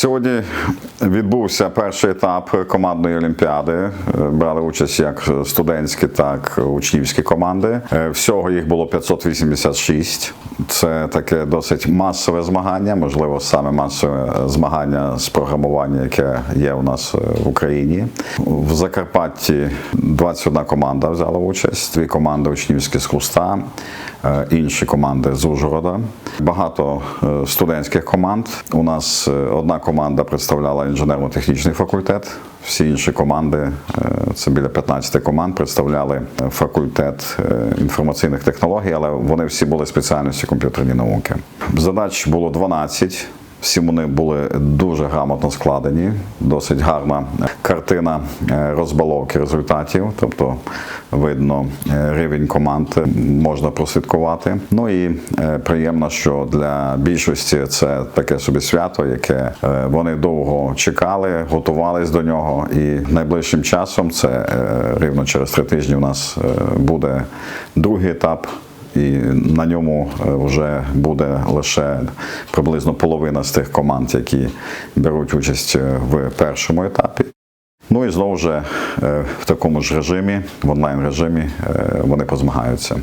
Сьогодні відбувся перший етап командної олімпіади. Е, Брали участь як студентські, так і учнівські команди. Е, Всього їх було 586. Це таке досить масове змагання, можливо, саме масове змагання з програмування, яке є у нас е, в Україні. В Закарпатті 21 команда взяла участь. Дві команди учнівські з Хуста, е, інші команди з Ужгорода. Багато е, студентських команд. У нас одна команда представляла інженерно-технічний факультет. Всі інші команди, це біля 15 команд, представляли факультет інформаційних технологій, але вони всі були спеціальності комп'ютерні науки. Задач було 12. Всі вони були дуже грамотно складені, досить гарна картина е, розбаловки результатів, тобто видно е, рівень команд е, можна прослідкувати. Ну і е, приємно, що для більшості це таке собі свято, яке е, вони довго чекали, готувались до нього. І найближчим часом, це е, рівно через три тижні, у нас е, буде другий етап. І на ньому е, вже буде лише приблизно половина з тих команд, які беруть участь е, в першому етапі. Ну і знову ж е, в такому ж режимі, в онлайн режимі, вони позмагаються.